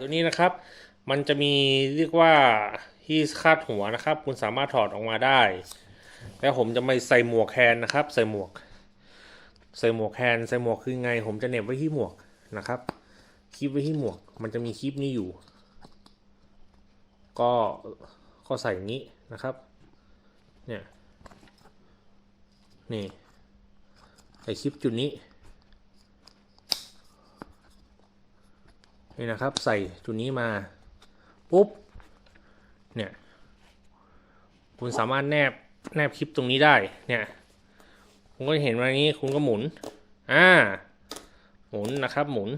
ตัวนี้นะครับ มันจะมีเรียกว่าที่คาดหัวนะครับ คุณสามารถถอดออกมาได้ แล้วผมจะไม่ใส่หมวกแคนนะครับ ใส่หมวก ใส่หมวกแคนใส่หมวกคือไง ผมจะเหน็บไว้ที่หมวกนะครับ คลิปไว้ที่หมวก มันจะมีคลิปนี้อยู่ ก็ก็ใส่อย่างนี้นะครับ เนี่ย นี่ใส่คลิปจุดนี้ นี่นะครับใส่จุดนี้มาปุ๊บเนี่ยคุณสามารถแนบแนบคลิปตรงนี้ได้เนี่ยคุณก็เห็นว่านี้คุณก็หมุนอ่าหมุนนะครับหมุน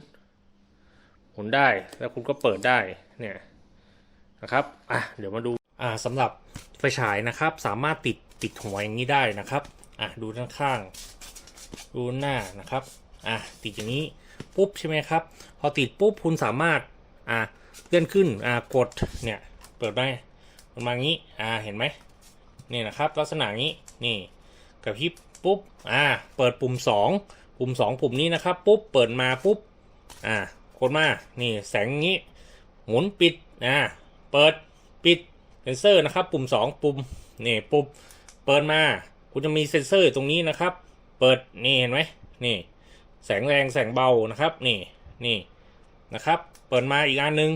หมุนได้แล้วคุณก็เปิดได้เนี่ยนะครับอะเดี๋ยวมาดูอ่าสำหรับไฟฉายนะครับ สามารถติดติดหัวอย่างนี้ได้นะครับอะดูด้านข้างดูหน้านะครับอะติดอย่างนี้ ปุ๊บใช่ไหมครับ พอติดปุ๊บคุณสามารถอ่าเลื่อนขึ้นอ่ากดเนี่ยเปิดได้มันมางี้อ่าเห็นไหมนี่นะครับ ลักษณะนี้นี่กระพริบปุ๊บอ่าเปิดปุ่มสองปุ่มสองปุ่มนี้นะครับปุ๊บเปิดมาปุ๊บอ่ากดมานี่แสงงี้หมุนปิดอ่าเปิดปิดเซนเซอร์นะครับ ปุ่มสองปุ่มนี่ปุ่มเปิดมาคุณจะมีเซนเซอร์ตรงนี้นะครับ เปิดนี่เห็นไหมนี่ แสงแรงแสงเบานะครับ นี่นี่นะครับ เปิดมาอีกอันหนึ่ง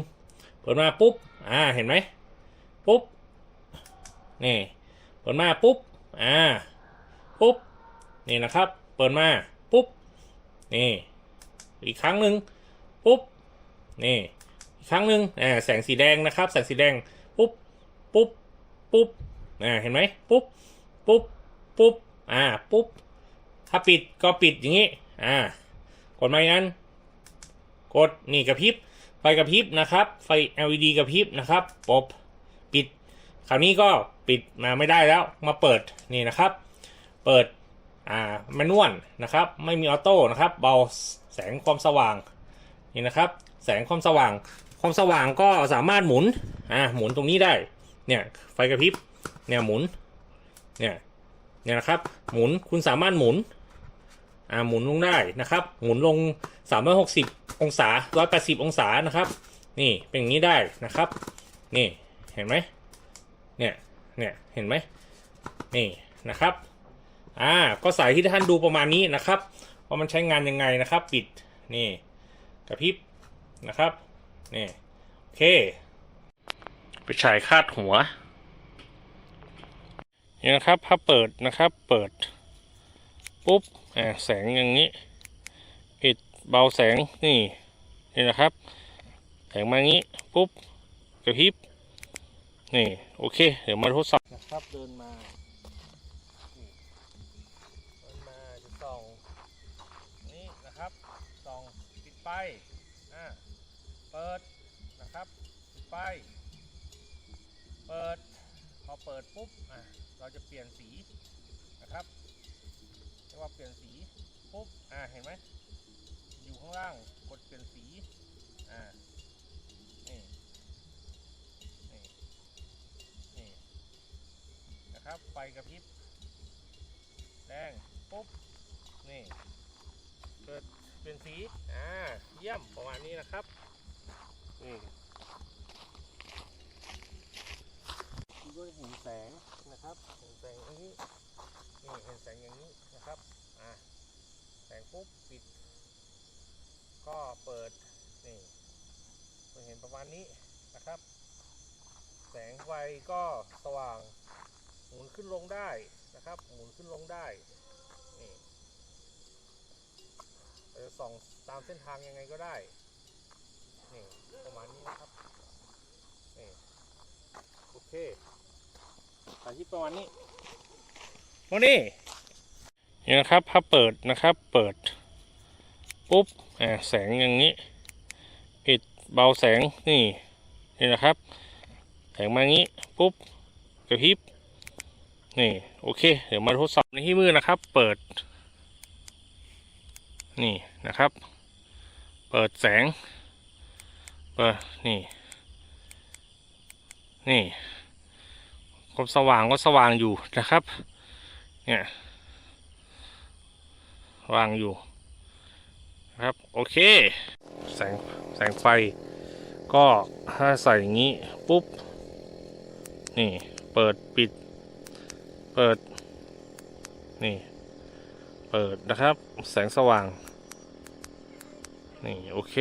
เปิดมาปุ๊บ อ่า เห็นไหมปุ๊บ นี่ เปิดมาปุ๊บ อ่า ปุ๊บ นี่นะครับ เปิดมา ปุ๊บ นี่ อีกครั้งหนึ่งปุ๊บ นี่ อีกครั้งหนึ่งอ่า แสงสีแดงนะครับ แสงสีแดง ปุ๊บ ปุ๊บ ปุ๊บ อ่า เห็นไหมปุ๊บ ปุ๊บ ปุ๊บ อ่า ปุ๊บ ถ้าปิดก็ปิดอย่างนี้ อ่ากดมาอย่งนั้นกดนี่กระพริบ ไฟกระพริบนะครับ ไฟ LED กระพริบนะครับปบปิด คราวนี้ก็ปิดมาไม่ได้แล้ว มาเปิดนี่นะครับ เปิดอ่าแมนนวลนะครับ ไม่มีออโต้นะครับ เบาแสงความสว่างนี่นะครับ แสงความสว่าง ความสว่างก็สามารถหมุนอ่าหมุนตรงนี้ได้ เนี่ยไฟกระพริบเนี่ยหมุนเนี่ยเนี่ยนะครับ หมุนคุณสามารถหมุน อ่าหมุนลงได้นะครับ หมุนลง 360 องศา 180 องศานะครับ นี่เป็นอย่างนี้ได้นะครับ นี่เห็นไหมเนี่ยเนี่ยเห็นไหมนี่นะครับอ่าก็สายที่ท่านดูประมาณนี้นะครับว่ามันใช้งานยังไงนะครับ ปิดนี่กระพริบนะครับนี่โอเค ไปฉายคาดหัวนี่นะครับถ้าเปิดนะครับเปิด ปุ๊บอ่าแสงอย่างนี้ปิดเบาแสงนี่นี่นะครับ แสงมางี้ปุ๊บกระพริบนี่โอเค เดี๋ยวมาทดสอบนะครับเดินมาเดินมาจะส่องนี่นะครับส่องปิดไฟอ่าเปิดนะครับปิดไฟเปิดพอเปิดปุ๊บอะเราจะเปลี่ยนสีนะครับ ว่าเปลี่ยนสีปุ๊บอ่าเห็นไหมอยู่ข้างล่างกดเปลี่ยนสีอ่านี่นี่นี่นะครับไฟกระพริบแดงปุ๊บนี่เกิดเปลี่ยนสีอ่าเยี่ยมประมาณนี้นะครับนี่คุณก็ เห็นแสงนะครับเห็นแสงอย่างนี้นี่เห็นแสงอย่างนี้นะครับอ่าแสงปุ๊บปิด ก็เปิดนี่คุณเห็นประมาณนี้นะครับ แสงไฟก็สว่างหมุนขึ้นลงได้นะครับ หมุนขึ้นลงได้นี่เราจะส่องตามเส้นทางยังไงก็ได้นี่ประมาณนี้นะครับนี่โอเคาธิตประมาณนี้โมนี่นี่นะครับถ้าเปิดนะครับ เปิด ปุ๊บอ่าแสงอย่างนี้ ปิดเบาแสงนี่นี่นะครับ แสงมางี้ปุ๊บกระพริบนี่โอเค เดี๋ยวมาทดสอบในที่มืดนะครับ เปิด นี่นะครับ เปิดแสง เปิดนี่ นี่ ความสว่างก็สว่างอยู่นะครับ เนี่ยว่างอยู่ครับโอเค แสงแสงไฟ ก็ถ้าใส่อย่างนี้ปุ๊บ นี่เปิดปิด เปิด นี่ เปิดนะครับ แสงสว่าง นี่โอเค